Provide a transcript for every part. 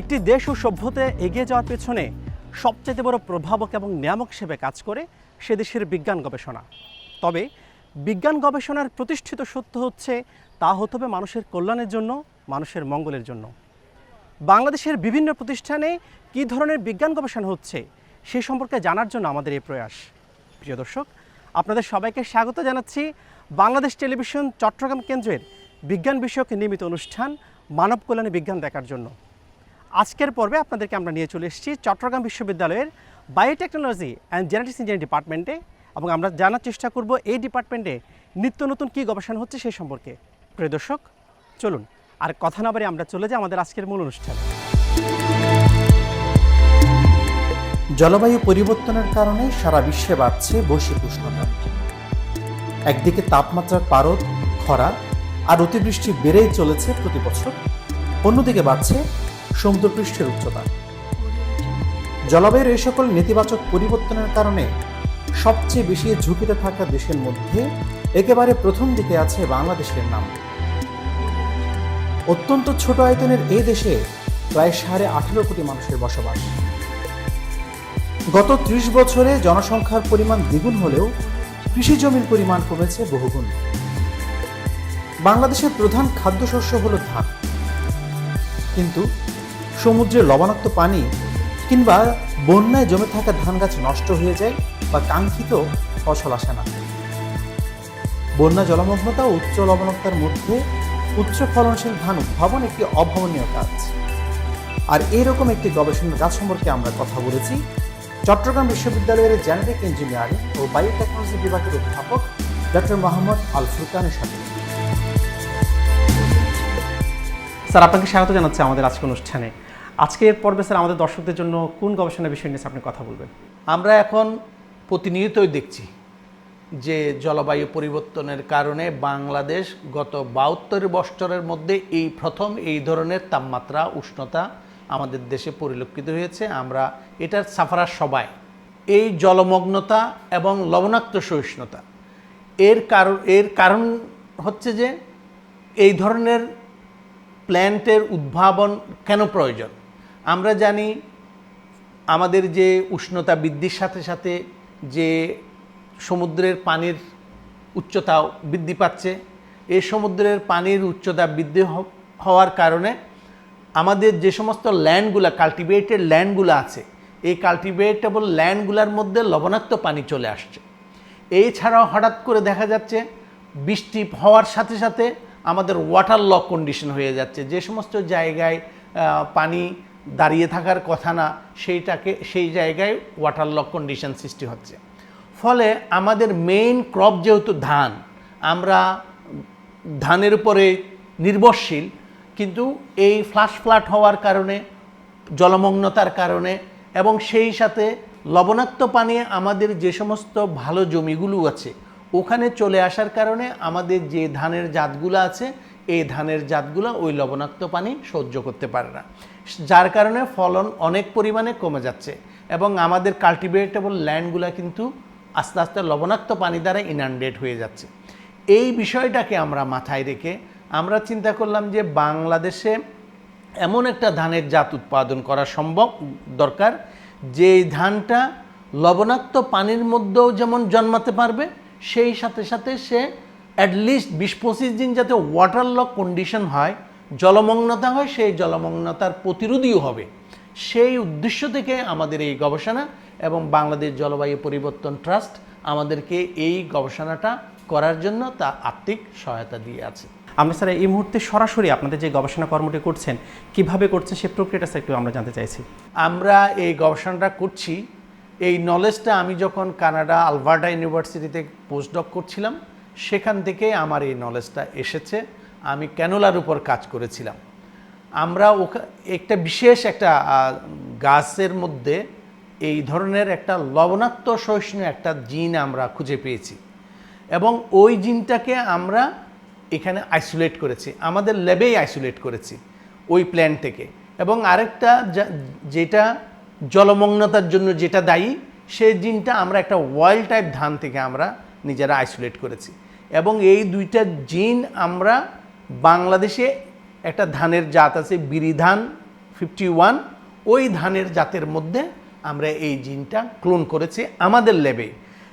একটি দেশ ও সভ্যতে এগিয়ে যাওয়ার পেছনে সবচেয়ে বড় প্রভাবক এবং নিয়ামক হিসেবে কাজ করে সে দেশের বিজ্ঞান গবেষণা। তবে বিজ্ঞান গবেষণার প্রতিষ্ঠিত সত্য হচ্ছে, তা হতে হবে মানুষের কল্যাণের জন্য, মানুষের মঙ্গলের জন্য। বাংলাদেশের বিভিন্ন প্রতিষ্ঠানে কী ধরনের বিজ্ঞান গবেষণা হচ্ছে, সে সম্পর্কে জানার জন্য আমাদের এই প্রয়াস। প্রিয় দর্শক, আপনাদের সবাইকে স্বাগত জানাচ্ছি বাংলাদেশ টেলিভিশন চট্টগ্রাম কেন্দ্রের বিজ্ঞান বিষয়ক নিয়মিত অনুষ্ঠান মানব কল্যাণে বিজ্ঞান দেখার জন্য। আজকের পর্বে আপনাদেরকে আমরা নিয়ে চলে এসেছি চট্টগ্রাম বিশ্ববিদ্যালয়ের বায়োটেকনোলজি অ্যান্ড জেনেটিক্স ইঞ্জিনিয়ারিং ডিপার্টমেন্টে এবং আমরা জানার চেষ্টা করব এই ডিপার্টমেন্টে নিত্য নতুন কী গবেষণা হচ্ছে সেই সম্পর্কে। প্রিয় দর্শক, চলুন, আর কথা না বারে আমরা চলে যাই আমাদের আজকের মূল অনুষ্ঠান। জলবায়ু পরিবর্তনের কারণে সারা বিশ্বে বাড়ছে বৈশ্বিক উষ্ণতা। একদিকে তাপমাত্রার পারদ, খরা আর অতিবৃষ্টি বেড়েই চলেছে প্রতি বছর। অন্যদিকে বাড়ছে সমুদ্রপৃষ্ঠের উচ্চতা। জলবায়ুর এই সকল নেতিবাচক পরিবর্তনের কারণে সবচেয়ে বেশি ঝুঁকিতে থাকা দেশের মধ্যে একেবারে প্রথম দিকে আছে বাংলাদেশের নাম। অত্যন্ত ছোট আয়তনের এই দেশে প্রায় সাড়ে আঠেরো কোটি মানুষের বসবাস। গত ত্রিশ বছরে জনসংখ্যার পরিমাণ দ্বিগুণ হলেও কৃষি জমির পরিমাণ কমেছে বহুগুণ। বাংলাদেশের প্রধান খাদ্যশস্য হল ধান। কিন্তু সমুদ্রের লবণাক্ত পানি কিংবা বন্যায় জমে থাকা ধান গাছ নষ্ট হয়ে যায় বা কাঙ্ক্ষিত ফসল আসে না। বন্যা জলমগ্নতা ও উচ্চ লবণাক্তার মধ্যে উচ্চ ফলনশীল ধান উদ্ভাবন একটি অভাবনীয় কাজ। আর এরকম একটি গবেষণার কাজ সম্পর্কে আমরা কথা বলেছি। চট্টগ্রাম বিশ্ববিদ্যালয়ের জেনেটিক ইঞ্জিনিয়ারিং ও বায়োটেকনোলজি বিভাগের অধ্যাপক ডক্টর মোহাম্মদ আল ফুরকানের সাথে। স্যার, আপনাকে স্বাগত জানাচ্ছি আমাদের আজকের অনুষ্ঠানে। আজকের পর্বে স্যার, আমাদের দর্শকদের জন্য কোন গবেষণা বিষয় নিয়ে আপনি কথা বলবেন? আমরা এখন প্রতিনিয়তই দেখছি যে জলবায়ু পরিবর্তনের কারণে বাংলাদেশ গত বাহাত্তর বছরের মধ্যে এই প্রথম এই ধরনের তাপমাত্রা, উষ্ণতা আমাদের দেশে পরিলক্ষিত হয়েছে। আমরা এটার সাফারার সবাই। এই জলমগ্নতা এবং লবণাক্ত সহিষ্ণুতা। এর কারণ এর কারণ হচ্ছে যে এই ধরনের প্ল্যান্টের উদ্ভাবন কেন প্রয়োজন? আমরা জানি আমাদের যে উষ্ণতা বৃদ্ধির সাথে সাথে যে সমুদ্রের পানির উচ্চতাও বৃদ্ধি পাচ্ছে এই সমুদ্রের পানির উচ্চতা বৃদ্ধি হওয়ার কারণে আমাদের যে সমস্ত ল্যান্ডগুলো, কাল্টিভেটেড ল্যান্ডগুলো আছে, এই কাল্টিভেটেবল ল্যান্ডগুলোর মধ্যে লবণাক্ত পানি চলে আসছে। এছাড়াও হঠাৎ করে দেখা যাচ্ছে বৃষ্টি হওয়ার সাথে সাথে আমাদের ওয়াটার লক কন্ডিশন হয়ে যাচ্ছে। যে সমস্ত জায়গায় পানি দাঁড়িয়ে থাকার কথা না, সেইটাকে, সেই জায়গায় ওয়াটার লক কন্ডিশন সৃষ্টি হচ্ছে। ফলে আমাদের মেইন ক্রপ যেহেতু ধান, আমরা ধানের উপরে নির্ভরশীল, কিন্তু এই ফ্লাশ ফ্লাট হওয়ার কারণে, জলমগ্নতার কারণে এবং সেই সাথে লবণাক্ত পানি আমাদের যে সমস্ত ভালো জমিগুলো আছে ওখানে চলে আসার কারণে আমাদের যে ধানের জাতগুলো আছে, এই ধানের জাতগুলো ওই লবণাক্ত পানি সহ্য করতে পারে না। যার কারণে ফলন অনেক পরিমাণে কমে যাচ্ছে এবং আমাদের কাল্টিভেটেবল ল্যান্ডগুলো কিন্তু আস্তে আস্তে লবণাক্ত পানি দ্বারা ইনান্ডেড হয়ে যাচ্ছে। এই বিষয়টাকে আমরা মাথায় রেখে আমরা চিন্তা করলাম যে বাংলাদেশে এমন একটা ধানের জাত উৎপাদন করা সম্ভব, দরকার যে ধানটা লবণাক্ত পানির মধ্যেও যেমন জন্মাতে পারবে সেই সাথে সাথে সে অ্যাটলিস্ট বিশ পঁচিশ দিন যাতে ওয়াটার লক কন্ডিশন হয় জলমগ্নতা হয় সেই জলমগ্নতার প্রতিরোধীও হবে। সেই উদ্দেশ্য থেকে আমাদের এই গবেষণা এবং বাংলাদেশ জলবায়ু পরিবর্তন ট্রাস্ট আমাদেরকে এই গবেষণাটা করার জন্য তা আর্থিক সহায়তা দিয়ে আছে। আমরা স্যার এই মুহূর্তে সরাসরি আপনাদের যে গবেষণা কর্মটি করছেন কীভাবে করছেন সে প্রক্রিয়াটা স্যার একটু আমরা জানতে চাইছি। আমরা এই গবেষণাটা করছি এই নলেজটা আমি যখন কানাডা আলবার্টা ইউনিভার্সিটিতে পোস্টডক করছিলাম, সেখান থেকে আমার এই নলেজটা এসেছে। আমি ক্যানোলার উপর কাজ করেছিলাম। আমরা ওখা, একটা বিশেষ একটা গাছের মধ্যে এই ধরনের একটা লবণাক্ত সহিষ্ণু একটা জিন আমরা খুঁজে পেয়েছি। এবং ওই জিনটাকে আমরা এখানে আইসোলেট করেছি। আমাদের ল্যাবেই আইসোলেট করেছি ওই প্ল্যান থেকে। এবং আরেকটা যেটা জলমগ্নতার জন্য যেটা দায়ী, সেই জিনটা আমরা একটা ওয়াইল্ড টাইপ ধান থেকে আমরা নিজেরা আইসোলেট করেছি। এবং এই দুইটা জিন আমরা বাংলাদেশে একটা ধানের জাত আছে বিরিধান ফিফটি ওয়ান ওই ধানের জাতের মধ্যে আমরা এই জিনটা ক্লোন করেছি আমাদের ল্যাবে।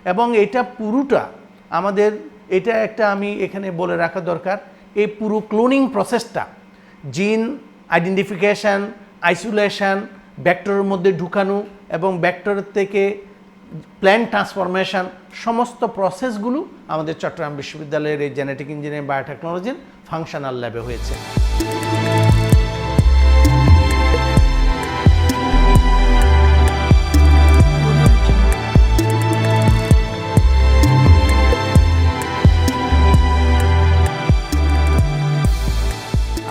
এবং এটা পুরোটা আমাদের, এটা একটা আমি এখানে বলে রাখা দরকার, এই পুরো ক্লোনিং প্রসেসটা জিন আইডেন্টিফিকেশান আইসোলেশন ব্যাক্টরের মধ্যে ঢুকানো এবং ব্যাক্টরের থেকে প্ল্যান ট্রান্সফরমেশন সমস্ত প্রসেসগুলো আমাদের চট্টগ্রাম বিশ্ববিদ্যালয়ের এই জেনেটিক ইঞ্জিনিয়ারিং বায়োটেকনোলজির ফাংশনাল ল্যাবে হয়েছে।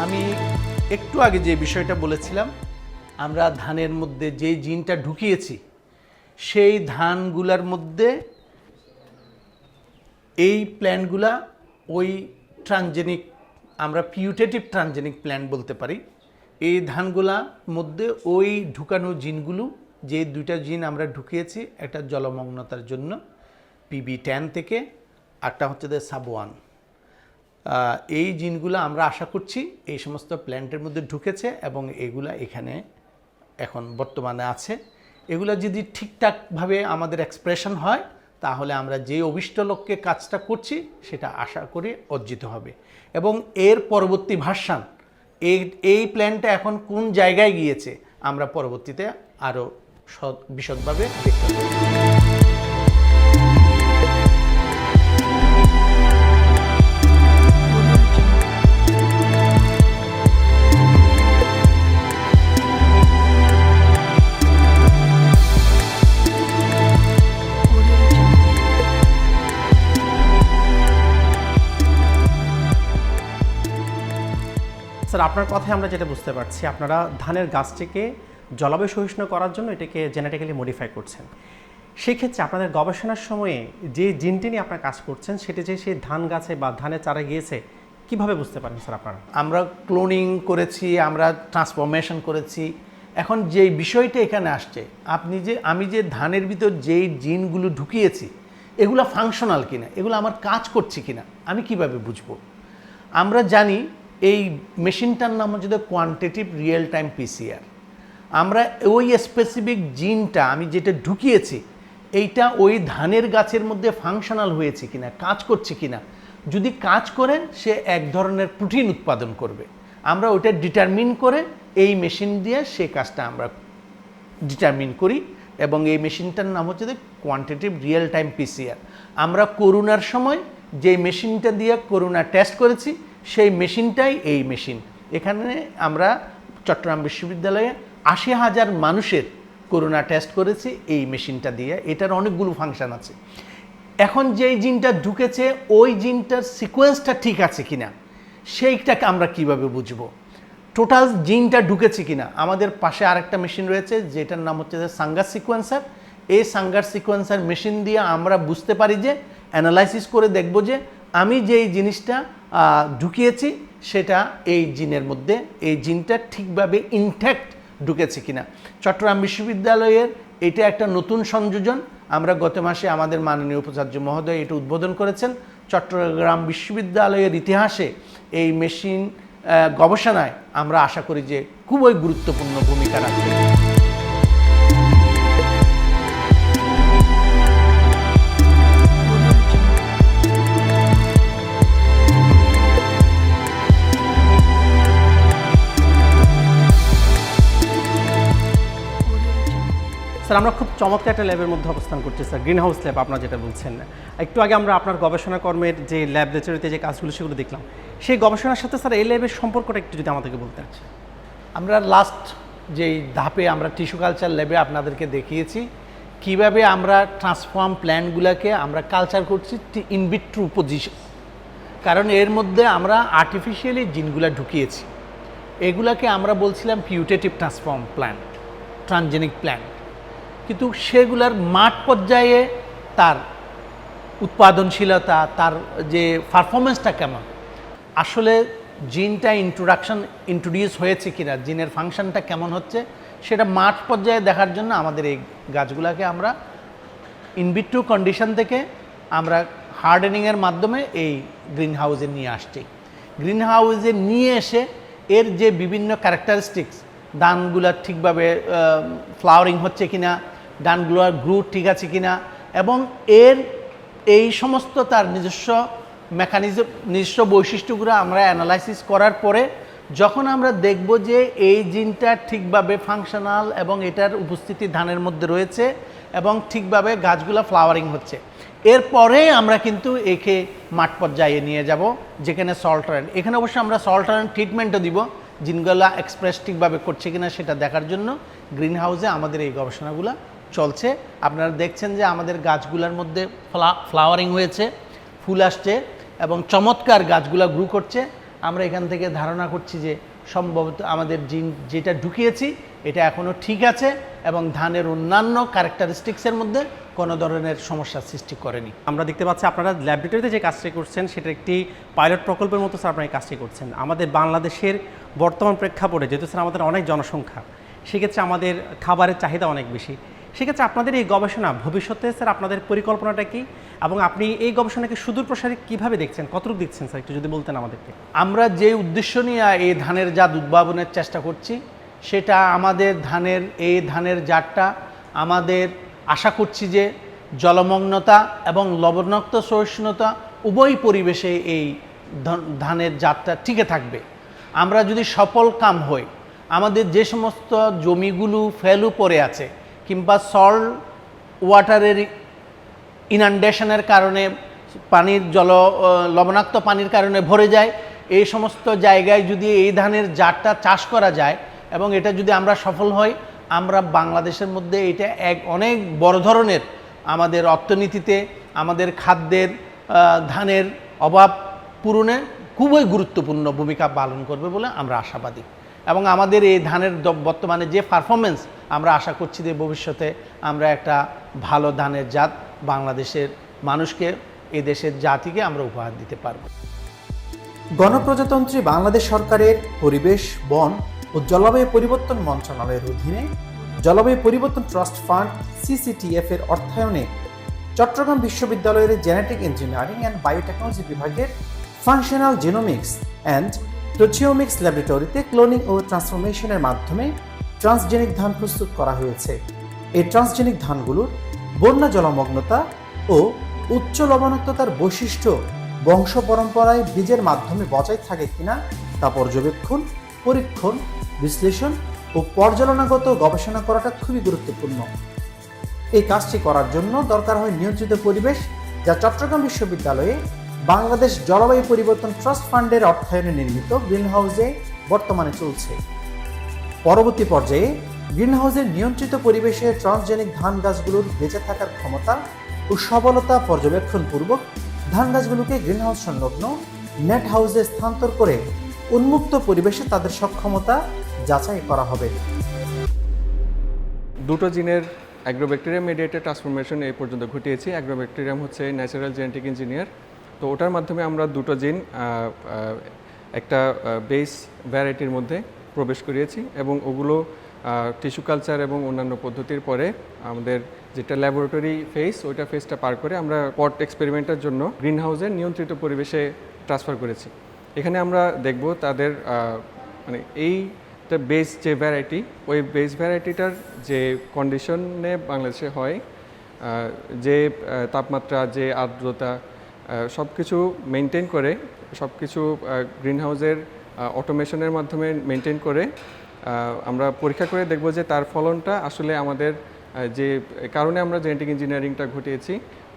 আমি একটু আগে যে বিষয়টা বলেছিলাম আমরা ধানের মধ্যে যে জিনটা ঢুকিয়েছি, সেই ধানগুলার মধ্যে এই প্ল্যান্টগুলা ওই ট্রানজেনিক, আমরা পিউটেটিভ ট্রানজেনিক প্ল্যান্ট বলতে পারি। এই ধানগুলা মধ্যে ওই ঢুকানো জিনগুলো, যে দুইটা জিন আমরা ঢুকিয়েছি, একটা জলমগ্নতার জন্য, পিবি টেন থেকে একটা হচ্ছে যে সাবওয়ান এই জিনগুলো আমরা আশা করছি এই সমস্ত প্ল্যান্টের মধ্যে ঢুকেছে এবং এগুলা এখানে এখন বর্তমানে আছে। এগুলো যদি ঠিকঠাকভাবে আমাদের এক্সপ্রেশন হয়, তাহলে আমরা যে অভিষ্ট লক্ষ্যে কাজটা করছি, সেটা আশা করি অর্জিত হবে। এবং এর পরবর্তী ভাষান এই এই প্ল্যানটা এখন কোন জায়গায় গিয়েছে, আমরা পরবর্তীতে আরও বিশদভাবে দেখতে পাবো। স্যার, আপনার কথায় আমরা যেটা বুঝতে পারছি, আপনারা ধানের গাছটিকে জলবায়ু সহিষ্ণু করার জন্য এটাকে জেনেটিক্যালি মডিফাই করছেন। সেক্ষেত্রে আপনাদের গবেষণার সময়ে যে জিনটি নিয়ে আপনারা কাজ করছেন, সেটি যে সেই ধান গাছে বা ধানের চারা গিয়েছে, কীভাবে বুঝতে পারেন স্যার আপনারা? আমরা ক্লোনিং করেছি, আমরা ট্রান্সফরমেশন করেছি। এখন যে বিষয়টা এখানে আসছে, আপনি যে, আমি যে ধানের ভিতর যেই জিনগুলো ঢুকিয়েছি, এগুলো ফাংশনাল কিনা, এগুলো আমার কাজ করছে কিনা, আমি কীভাবে বুঝব? আমরা জানি এই মেশিনটার নাম হচ্ছে কোয়ান্টিটিভ রিয়েল টাইম পিসিআর আমরা ওই স্পেসিফিক জিনটা আমি যেটা ঢুকিয়েছি, এইটা ওই ধানের গাছের মধ্যে ফাংশনাল হয়েছে কিনা, কাজ করছে কিনা, যদি কাজ করেন, সে এক ধরনের প্রোটিন উৎপাদন করবে। আমরা ওটা ডিটারমিন করে এই মেশিন দিয়ে সে কাজটা আমরা ডিটারমিন করি এবং এই মেশিনটার নাম হচ্ছে কোয়ান্টিটিভ রিয়েল টাইম পিসিআর আমরা করোনার সময় যে মেশিনটা দিয়ে করোনা টেস্ট করেছি সেই মেশিনটাই এই মেশিন। এখানে আমরা চট্টগ্রাম বিশ্ববিদ্যালয়ে আশি হাজার মানুষের করোনা টেস্ট করেছি এই মেশিনটা দিয়ে। এটার অনেকগুলো ফাংশন আছে। এখন যেই জিনটা ঢুকেছে, ওই জিনটার সিকোয়েন্সটা ঠিক আছে কিনা, সেইটাকে আমরা কীভাবে বুঝব? টোটাল জিনটা ঢুকেছে কিনা? আমাদের পাশে আরেকটা মেশিন রয়েছে, যেটার নাম হচ্ছে যে সাঙ্গার সিকোয়েন্সার এই সাঙ্গার সিকোয়েন্সার মেশিন দিয়ে আমরা বুঝতে পারি যে অ্যানালাইসিস করে দেখব যে, আমি যেই জিনিসটা ঢুকিয়েছি, সেটা এই জিনের মধ্যে, এই জিনটা ঠিকভাবে ইনট্যাক্ট ঢুকেছে কিনা। চট্টগ্রাম বিশ্ববিদ্যালয়ের এটা একটা নতুন সংযোজন। আমরা গত মাসে আমাদের মাননীয় উপাচার্য মহোদয় এটা উদ্বোধন করেছেন। চট্টগ্রাম বিশ্ববিদ্যালয়ের ইতিহাসে এই মেশিন গবেষণায় আমরা আশা করি যে খুবই গুরুত্বপূর্ণ ভূমিকা রাখবে। স্যার, আমরা খুব চমৎকার একটা ল্যাবের মধ্যে অবস্থান করছি, স্যার। গ্রিন হাউস ল্যাব, আপনার যেটা বলছেন। একটু আগে আমরা আপনার গবেষণা কর্মের যে ল্যাব লেচারিতে যে কাজগুলো, সেগুলো দেখলাম। সেই গবেষণার সাথে, স্যার, এই ল্যাবের সম্পর্কটা একটু যদি আমাদেরকে বলতে আছে আমরা লাস্ট যেই ধাপে আমরা টিস্যু কালচার ল্যাবে আপনাদেরকে দেখিয়েছি, কীভাবে আমরা ট্রান্সফর্ম প্ল্যান্টগুলোকে আমরা কালচার করছি ইনভিট্রু পজিশন কারণ এর মধ্যে আমরা আর্টিফিশিয়ালি জিনগুলা ঢুকিয়েছি। এগুলাকে আমরা বলছিলাম putative transform plant transgenic plant কিন্তু সেগুলার মাঠ পর্যায়ে তার উৎপাদনশীলতা, তার যে পারফরমেন্সটা কেমন? আসলে জিনটা ইন্ট্রোডাকশন ইন্ট্রোডিউস হয়েছে কিনা, জিনের ফাংশনটা কেমন হচ্ছে, সেটা মাঠ পর্যায়ে দেখার জন্য আমাদের এই গাছগুলোকে আমরা ইনভিট্রু কন্ডিশন থেকে আমরা হার্ডেনিংয়ের মাধ্যমে এই গ্রিন হাউসে নিয়ে আসছি। গ্রিন হাউসে নিয়ে এসে এর যে বিভিন্ন ক্যারেক্টারিস্টিক্স ধানগুলা ঠিকভাবে ফ্লাওয়ারিং হচ্ছে কিনা ধানগুলোর গ্রুথ ঠিক আছে কিনা এবং এর এই সমস্ত তার নিজস্ব মেকানিজম নিজস্ব বৈশিষ্ট্যগুলো আমরা অ্যানালাইসিস করার পরে যখন আমরা দেখব যে এই জিনটা ঠিকভাবে ফাংশনাল এবং এটার উপস্থিতি ধানের মধ্যে রয়েছে এবং ঠিকভাবে গাছগুলো ফ্লাওয়ারিং হচ্ছে। এরপরে আমরা কিন্তু একে মাঠ পর্যায়ে নিয়ে যাব, যেখানে সল্টারেন্ট এখানে অবশ্যই আমরা সল্টারেন্ট ট্রিটমেন্টও দিব, জিনগুলা এক্সপ্রেস ঠিকভাবে করছে কিনা সেটা দেখার জন্য। গ্রিন হাউসে আমাদের এই গবেষণাগুলো চলছে। আপনারা দেখছেন যে আমাদের গাছগুলোর মধ্যে ফ্লাওয়ারিং হয়েছে, ফুল আসছে এবং চমৎকার গাছগুলা গ্রু করছে। আমরা এখান থেকে ধারণা করছি যে সম্ভবত আমাদের জিন যেটা ঢুকিয়েছি, এটা এখনও ঠিক আছে এবং ধানের অন্যান্য ক্যারেক্টারিস্টিক্সের মধ্যে কোনো ধরনের সমস্যার সৃষ্টি করেনি। আমরা দেখতে পাচ্ছি আপনারা ল্যাবরেটরিতে যে কাজটি করছেন, সেটা একটি পাইলট প্রকল্পের মতো স্যার আপনারা কাজটি করছেন। আমাদের বাংলাদেশের বর্তমান প্রেক্ষাপটে, যেহেতু স্যার আমাদের অনেক জনসংখ্যা, সেক্ষেত্রে আমাদের খাবারের চাহিদা অনেক বেশি। সেক্ষেত্রে আপনাদের এই গবেষণা ভবিষ্যতে, স্যার, আপনাদের পরিকল্পনাটা কি? এবং আপনি এই গবেষণাকে সুদূর প্রসারী কীভাবে দেখছেন? কতটুকু দেখছেন স্যার, একটু যদি বলতেন আমাদেরকে? আমরা যে উদ্দেশ্য নিয়ে এই ধানের জাত উদ্ভাবনের চেষ্টা করছি, সেটা আমাদের ধানের, এই ধানের জাতটা আমাদের আশা করছি যে জলমগ্নতা এবং লবণাক্ত সহিষ্ণুতা উভয় পরিবেশে এই ধানের জাতটা টিকে থাকবে। আমরা যদি সফল কাম হই, আমাদের যে সমস্ত জমিগুলো ফেলু পড়ে আছে কিংবা সল্ট ওয়াটারের ইনান্ডেশনের কারণে পানির জল লবণাক্ত পানির কারণে ভরে যায়। এই সমস্ত জায়গায় যদি এই ধানের জাতটা চাষ করা যায় এবং এটা যদি আমরা সফল হই, আমরা বাংলাদেশের মধ্যে এটা এক অনেক বড় ধরনের আমাদের অর্থনীতিতে, আমাদের খাদ্যের ধানের অভাব পূরণে খুবই গুরুত্বপূর্ণ ভূমিকা পালন করবে বলে আমরা আশাবাদী। এবং আমাদের এই ধানের বর্তমানে যে পারফরমেন্স আমরা আশা করছি যে ভবিষ্যতে আমরা একটা ভালো ধানের জাত বাংলাদেশের মানুষকে এই দেশের জাতিকে আমরা উপহার দিতে পারব। গণপ্রজাতন্ত্রী বাংলাদেশ সরকারের পরিবেশ, বন ও জলবায়ু পরিবর্তন মন্ত্রণালয়ের অধীনে জলবায়ু পরিবর্তন ট্রাস্ট ফান্ড, সিসিটিএফ এর অর্থায়নে চট্টগ্রাম বিশ্ববিদ্যালয়ের জেনেটিক ইঞ্জিনিয়ারিং অ্যান্ড বায়োটেকনোলজি বিভাগের ফাংশনাল জিনোমিক্স অ্যান্ড প্রোচিওমিক্স ল্যাবরেটরিতে ক্লোনিং ও ট্রান্সফরমেশনের মাধ্যমে ট্রান্সজেনিক ধান প্রস্তুত করা হয়েছে। এই ট্রান্সজেনিক ধানগুলোর বন্যা জলমগ্নতা ও উচ্চ লবণাক্ততার বৈশিষ্ট্য বংশ পরম্পরায় বীজের মাধ্যমে বজায় থাকে কিনা তা পর্যবেক্ষণ, পরীক্ষণ, বিশ্লেষণ ও পর্যালোনাগত গবেষণা করাটা খুবই গুরুত্বপূর্ণ। এই কাজটি করার জন্য দরকার হয় নিয়ন্ত্রিত পরিবেশ যা চট্টগ্রাম বিশ্ববিদ্যালয়ে বাংলাদেশ জলবায়ু পরিবর্তন ট্রাস্ট ফান্ডের অর্থায়নে নির্মিত গ্রিনহাউসে বর্তমানে চলছে। পরবর্তী পর্যায়ে গ্রিনহাউসের নিয়ন্ত্রিত পরিবেশে ট্রান্সজেনিক ধান গাছগুলোর বেঁচে থাকার ক্ষমতা ও সবলতা পর্যবেক্ষণপূর্বক ধান গাছগুলোকে গ্রিনহাউস সংলগ্ন নেট হাউসে স্থানান্তর করে উন্মুক্ত পরিবেশে তাদের সক্ষমতা যাচাই করা হবে। দুটো জিনের অ্যাগ্রোব্যাকটেরিয়াম মিডিয়েটেড ট্রান্সফরমেশন এই পর্যন্ত ঘটিয়েছি। অ্যাগ্রোব্যাকটেরিয়াম হচ্ছে ন্যাচারাল জেনেটিক ইঞ্জিনিয়ার তো ওটার মাধ্যমে আমরা দুটো জিন একটা বেস ভ্যারাইটির মধ্যে প্রবেশ করিয়েছি এবং ওগুলো টিস্যু কালচার এবং অন্যান্য পদ্ধতির পরে আমাদের যেটা ল্যাবরেটরি ফেস ওইটা ফেসটা পার করে আমরা পট এক্সপেরিমেন্টের জন্য গ্রিন হাউসের নিয়ন্ত্রিত পরিবেশে ট্রান্সফার করেছি। এখানে আমরা দেখব তাদের মানে এই বেস যে ভ্যারাইটি ওই বেস ভ্যারাইটিটার যে কন্ডিশনে বাংলাদেশে হয় যে তাপমাত্রা, যে আর্দ্রতা সব কিছু মেনটেন করে সব কিছু গ্রিন হাউসের অটোমেশনের মাধ্যমে মেনটেন করে আমরা পরীক্ষা করে দেখব যে তার ফলনটা আসলে আমাদের যে কারণে আমরা জেনেটিক ইঞ্জিনিয়ারিংটা ঘটিয়েছি,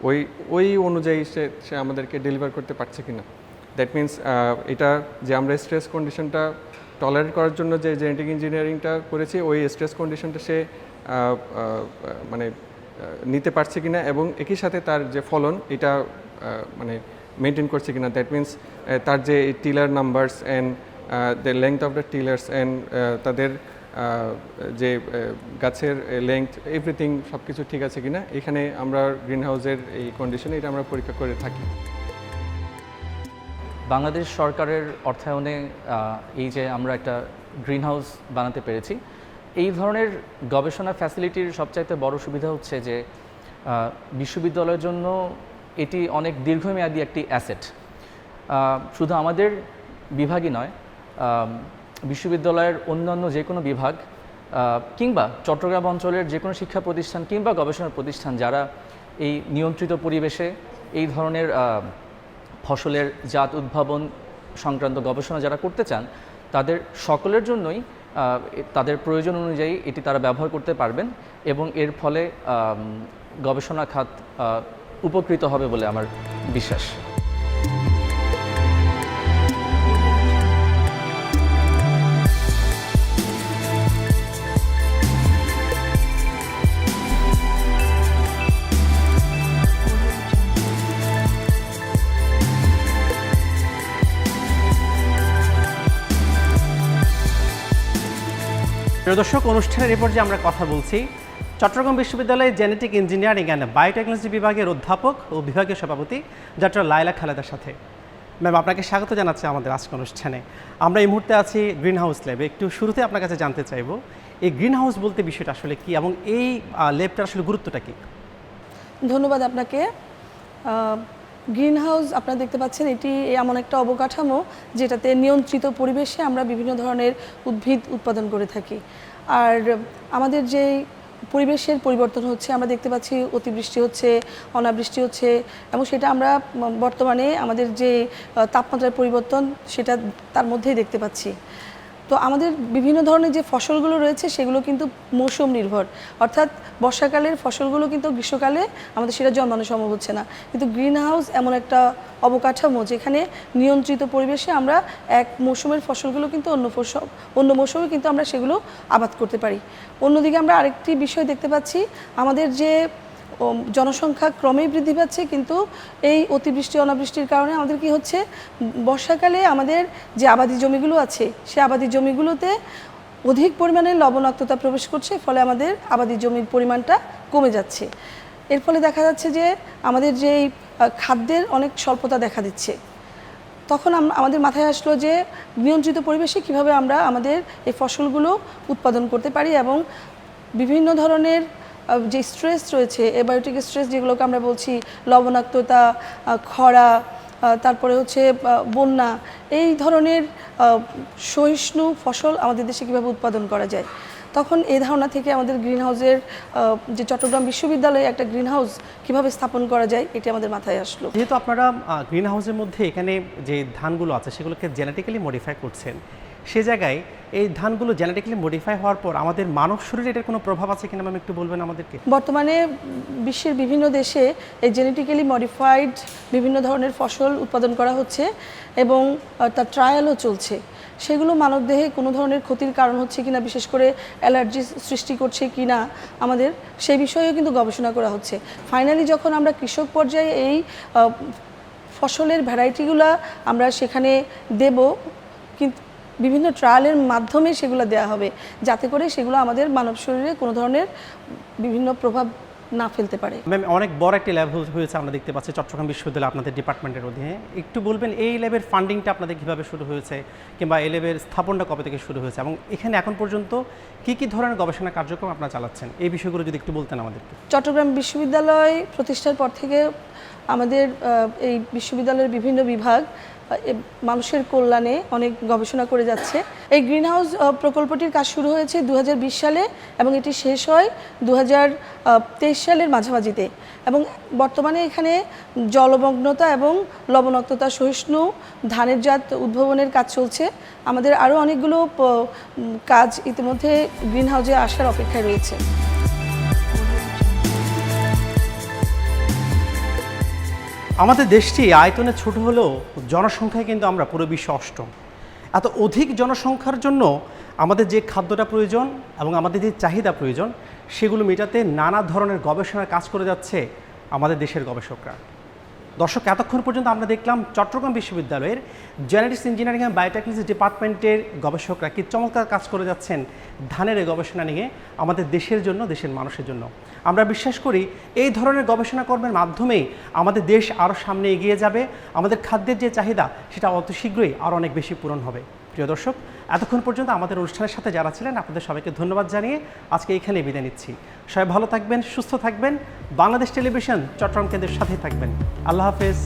ওই ওই অনুযায়ী সে সে আমাদেরকে ডেলিভার করতে পারছে কিনা। দ্যাট মিন্স এটা যে আমরা স্ট্রেস কন্ডিশনটা টলারেট করার জন্য যে জেনেটিক ইঞ্জিনিয়ারিংটা করেছি, ওই স্ট্রেস কন্ডিশনটা সে মানে নিতে পারছে কিনা এবং একই সাথে তার যে ফলন, এটা মানে মেনটেন করছে কিনা। দ্যাট মিন্স তার যে tiller numbers and the length of the tillers and তাদের যে গাছের লেংথ এভরিথিং সব কিছু ঠিক আছে কিনা, এখানে আমরা গ্রিন হাউসের এই কন্ডিশনে এটা আমরা পরীক্ষা করে থাকি। বাংলাদেশ সরকারের অর্থায়নে এই যে আমরা একটা গ্রিন হাউস বানাতে পেরেছি, এই ধরনের গবেষণা ফ্যাসিলিটির সবচাইতে বড় সুবিধা হচ্ছে যে বিশ্ববিদ্যালয়ের জন্য এটি অনেক দীর্ঘমেয়াদী একটি অ্যাসেট শুধু আমাদের বিভাগই নয় বিশ্ববিদ্যালয়ের অন্যান্য যে কোনো বিভাগ কিংবা চট্টগ্রাম অঞ্চলের যে কোনো শিক্ষা প্রতিষ্ঠান কিংবা গবেষণা প্রতিষ্ঠান যারা এই নিয়ন্ত্রিত পরিবেশে এই ধরনের ফসলের জাত উদ্ভাবন সংক্রান্ত গবেষণা যারা করতে চান, তাদের সকলের জন্যই তাদের প্রয়োজন অনুযায়ী এটি তারা ব্যবহার করতে পারবেন এবং এর ফলে গবেষণা খাত উপকৃত হবে বলে আমার বিশ্বাস। প্রিয় দর্শক, অনুষ্ঠানের এরপর যে আমরা কথা বলছি চট্টগ্রাম বিশ্ববিদ্যালয়ের জেনেটিক ইঞ্জিনিয়ারিং অ্যান্ড বায়োটেকনোলজি বিভাগের অধ্যাপক ও বিভাগীয় সভাপতি ডক্টর লাইলা খালেদার সাথে। ম্যাম, আপনাকে স্বাগত জানাচ্ছি আমাদের আজকের অনুষ্ঠানে। আমরা এই মুহূর্তে আছি গ্রিন হাউস ল্যাবে। একটু শুরুতে আপনার কাছে জানতে চাইব, এই গ্রিন হাউস বলতে বিষয়টা আসলে কি এবং এই ল্যাবটার আসলে গুরুত্বটা কি? ধন্যবাদ আপনাকে। গ্রিন হাউস আপনারা দেখতে পাচ্ছেন এটি এমন একটা অবকাঠামো যেটাতে নিয়ন্ত্রিত পরিবেশে আমরা বিভিন্ন ধরনের উদ্ভিদ উৎপাদন করে থাকি। আর আমাদের যে পরিবেশের পরিবর্তন হচ্ছে, আমরা দেখতে পাচ্ছি অতিবৃষ্টি হচ্ছে, অনাবৃষ্টি হচ্ছে, এবং সেটা আমরা বর্তমানে আমাদের যে তাপমাত্রার পরিবর্তন সেটা তার মধ্যেই দেখতে পাচ্ছি। তো আমাদের বিভিন্ন ধরনের যে ফসলগুলো রয়েছে, সেগুলো কিন্তু মৌসুম নির্ভর। অর্থাৎ বর্ষাকালের ফসলগুলো কিন্তু গ্রীষ্মকালে আমাদের সেটা জন্মানো সম্ভব হচ্ছে না। কিন্তু গ্রিন হাউস এমন একটা অবকাঠামো যেখানে নিয়ন্ত্রিত পরিবেশে আমরা এক মৌসুমের ফসলগুলো কিন্তু অন্য ফসল অন্য মৌসুমে কিন্তু আমরা সেগুলো আবাদ করতে পারি। অন্যদিকে আমরা আরেকটি বিষয় দেখতে পাচ্ছি, আমাদের যে জনসংখ্যা ক্রমেই বৃদ্ধি পাচ্ছে কিন্তু এই অতিবৃষ্টি অনাবৃষ্টির কারণে আমাদের কি হচ্ছে? বর্ষাকালে আমাদের যে আবাদি জমিগুলো আছে সে আবাদি জমিগুলোতে অধিক পরিমাণে লবণাক্ততা প্রবেশ করছে ফলে আমাদের আবাদি জমির পরিমাণটা কমে যাচ্ছে। এর ফলে দেখা যাচ্ছে যে আমাদের আহ, খাদ্যের অনেক স্বল্পতা দেখা দিচ্ছে। তখন আমাদের মাথায় আসলো যে নিয়ন্ত্রিত পরিবেশে কীভাবে আমরা আমাদের এই ফসলগুলো উৎপাদন করতে পারি এবং বিভিন্ন ধরনের যে স্ট্রেস রয়েছে এবায়োটিক স্ট্রেস যেগুলোকে আমরা বলছি, লবণাক্ততা খরা তারপরে হচ্ছে বন্যা, এই ধরনের সহিষ্ণু ফসল আমাদের দেশে কীভাবে উৎপাদন করা যায়? তখন এই ধারণা থেকে আমাদের গ্রিন হাউসের যে চট্টগ্রাম বিশ্ববিদ্যালয়ে একটা গ্রিন হাউস কীভাবে স্থাপন করা যায়, এটি আমাদের মাথায় আসলো। যেহেতু আপনারা গ্রিন হাউসের মধ্যে এখানে যে ধানগুলো আছে, সেগুলোকে জেনেটিক্যালি মডিফাই করছেন সে জায়গায় এই ধানগুলো জেনেটিক্যালি মডিফাই হওয়ার পর আমাদের মানব শরীরে এটার কোনো প্রভাব আছে কিনা ম্যাম একটু বলবেন আমাদেরকে? বর্তমানে বিশ্বের বিভিন্ন দেশে এই জেনেটিক্যালি মডিফাইড বিভিন্ন ধরনের ফসল উৎপাদন করা হচ্ছে এবং তার ট্রায়ালও চলছে। সেগুলো মানবদেহে কোনো ধরনের ক্ষতির কারণ হচ্ছে কিনা, বিশেষ করে অ্যালার্জি সৃষ্টি করছে কিনা, আমাদের সেই বিষয়েও কিন্তু গবেষণা করা হচ্ছে। ফাইনালি যখন আমরা কৃষক পর্যায়ে এই ফসলের ভ্যারাইটিগুলো আমরা সেখানে দেব বিভিন্ন ট্রায়ালের মাধ্যমে সেগুলো দেওয়া হবে। যাতে করে সেগুলো আমাদের মানব শরীরে কোনো ধরনের বিভিন্ন প্রভাব না ফেলতে পারে। ম্যাম অনেক বড় একটি ল্যাব হয়েছে আমরা দেখতে পাচ্ছি চট্টগ্রাম বিশ্ববিদ্যালয় আপনাদের ডিপার্টমেন্টের অধীনে। একটু বলবেন এই ল্যাবের ফান্ডিংটা আপনাদের কীভাবে শুরু হয়েছে কিংবা এই ল্যাবের স্থাপনটা কবে থেকে শুরু হয়েছে? এবং এখানে এখন পর্যন্ত কি কি ধরনের গবেষণা কার্যক্রম আপনারা চালাচ্ছেন? এই বিষয়গুলো যদি একটু বলতেন আমাদেরকে। চট্টগ্রাম বিশ্ববিদ্যালয় প্রতিষ্ঠার পর থেকে আমাদের এই বিশ্ববিদ্যালয়ের বিভিন্ন বিভাগ মানুষের কল্যাণে অনেক গবেষণা করে যাচ্ছে। এই গ্রিন হাউস প্রকল্পটির কাজ শুরু হয়েছে দু হাজার বিশ সালে এবং এটি শেষ হয় দু হাজার তেইশ সালের মাঝামাঝিতে। এবং বর্তমানে এখানে জলমগ্নতা এবং লবণাক্ততা, সহিষ্ণু, ধানের জাত উদ্ভাবনের কাজ চলছে। আমাদের আরও অনেকগুলো কাজ ইতিমধ্যে গ্রিন হাউসে আসার অপেক্ষায় রয়েছে। আমাদের দেশটি আয়তনে ছোট হলেও জনসংখ্যায় কিন্তু আমরা পুরো বিশ্ব অষ্টম। এত অধিক জনসংখ্যার জন্য আমাদের যে খাদ্যটা প্রয়োজন এবং আমাদের যে চাহিদা প্রয়োজন, সেগুলো মেটাতে নানা ধরনের গবেষণার কাজ করে যাচ্ছে আমাদের দেশের গবেষকরা। দর্শক, এতক্ষণ পর্যন্ত আমরা দেখলাম চট্টগ্রাম বিশ্ববিদ্যালয়ের জেনেটিক্স ইঞ্জিনিয়ারিং অ্যান্ড বায়োটেকনোলজি ডিপার্টমেন্টের গবেষকরা কি চমৎকার কাজ করে যাচ্ছেন ধানের গবেষণা নিয়ে, আমাদের দেশের জন্য, দেশের মানুষের জন্য। আমরা বিশ্বাস করি, এই ধরনের গবেষণা কর্মের মাধ্যমেই আমাদের দেশ আরও সামনে এগিয়ে যাবে, আমাদের খাদ্যের যে চাহিদা, সেটা অত শীঘ্রই আরও অনেক বেশি পূরণ হবে। প্রিয় দর্শক, এতক্ষণ পর্যন্ত আমাদের অনুষ্ঠানের সাথে যারা ছিলেন, আপনাদের সবাইকে ধন্যবাদ জানিয়ে আজকে এখানে বিদায় নিচ্ছি। সবাই ভালো থাকবেন, সুস্থ থাকবেন। বাংলাদেশ টেলিভিশন, চট্টগ্রাম কেন্দ্রের সাথে থাকবেন। আল্লাহ হাফেজ।